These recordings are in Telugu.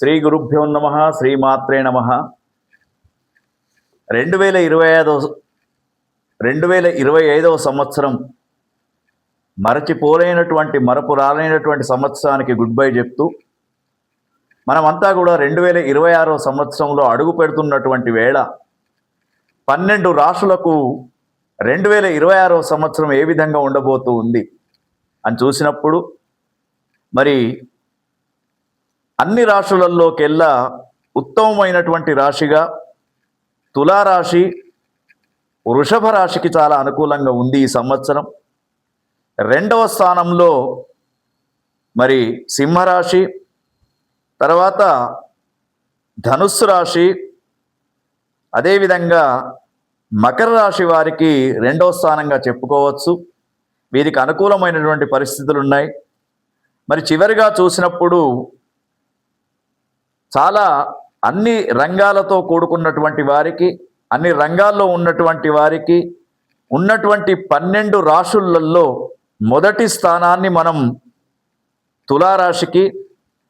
శ్రీ గురుభ్యో నమ శ్రీమాత్రే నమ. రెండు వేల ఇరవై ఐదో రెండు వేల ఇరవై ఐదవ సంవత్సరం మరచిపోలేనటువంటి మరపు రాలైనటువంటి సంవత్సరానికి గుడ్ బై చెప్తూ మనమంతా కూడా రెండు వేల ఇరవై ఆరో సంవత్సరంలో అడుగు పెడుతున్నటువంటి వేళ పన్నెండు రాష్ట్రులకు రెండు వేల ఇరవై ఆరో సంవత్సరం ఏ విధంగా ఉండబోతూ ఉంది అని చూసినప్పుడు మరి అన్ని రాశులలోకెల్లా ఉత్తమమైనటువంటి రాశిగా తులారాశి వృషభ రాశికి చాలా అనుకూలంగా ఉంది ఈ సంవత్సరం. రెండవ స్థానంలో మరి సింహరాశి తర్వాత ధనుస్సు రాశి అదేవిధంగా మకర రాశి వారికి రెండవ స్థానంగా చెప్పుకోవచ్చు. వీరికి అనుకూలమైనటువంటి పరిస్థితులు ఉన్నాయి మరి చివరిగా చూసినప్పుడు చాలా అన్ని రంగాలతో కూడుకున్నటువంటి వారికి అన్ని రంగాల్లో ఉన్నటువంటి వారికి ఉన్నటువంటి పన్నెండు రాశులలో మొదటి స్థానాన్ని మనం తులారాశికి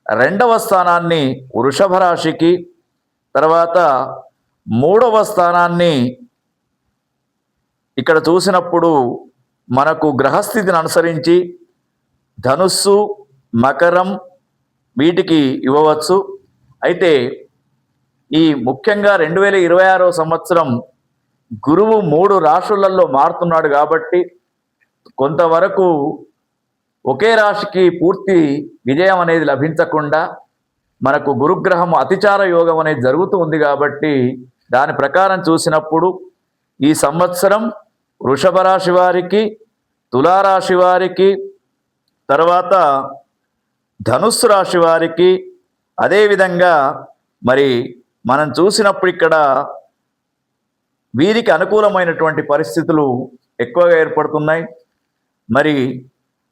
రెండవ స్థానాన్ని వృషభ రాశికి తర్వాత మూడవ స్థానాన్ని ఇక్కడ చూసినప్పుడు మనకు గ్రహస్థితిని అనుసరించి ధనుస్సు మకరం వీటికి ఇవ్వవచ్చు. అయితే ఈ ముఖ్యంగా రెండు వేల ఇరవై ఆరో సంవత్సరం గురువు మూడు రాశులలో మారుతున్నాడు కాబట్టి కొంతవరకు ఒకే రాశికి పూర్తి విజయం అనేది లభించకుండా మనకు గురుగ్రహం అతిచార యోగం అనేది జరుగుతూ ఉంది కాబట్టి దాని ప్రకారం చూసినప్పుడు ఈ సంవత్సరం వృషభ రాశి వారికి తులారాశి వారికి తర్వాత ధనుస్సు రాశి వారికి అదేవిధంగా మరి మనం చూసినప్పుడు ఇక్కడ వీరికి అనుకూలమైనటువంటి పరిస్థితులు ఎక్కువగా ఏర్పడుతున్నాయి. మరి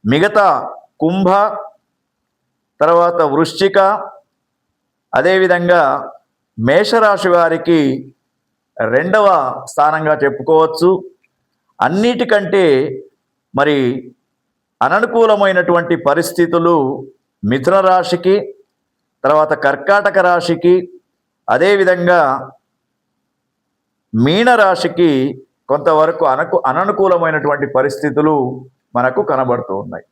మిగతా కుంభ తర్వాత వృశ్చిక అదేవిధంగా మేషరాశి వారికి రెండవ స్థానంగా చెప్పుకోవచ్చు. అన్నిటికంటే మరి అననుకూలమైనటువంటి పరిస్థితులు మిథున రాశికి తర్వాత కర్కాటక రాశికి అదేవిధంగా మీనరాశికి కొంతవరకు అనకు అననుకూలమైనటువంటి పరిస్థితులు మనకు కనబడుతూ ఉన్నాయి.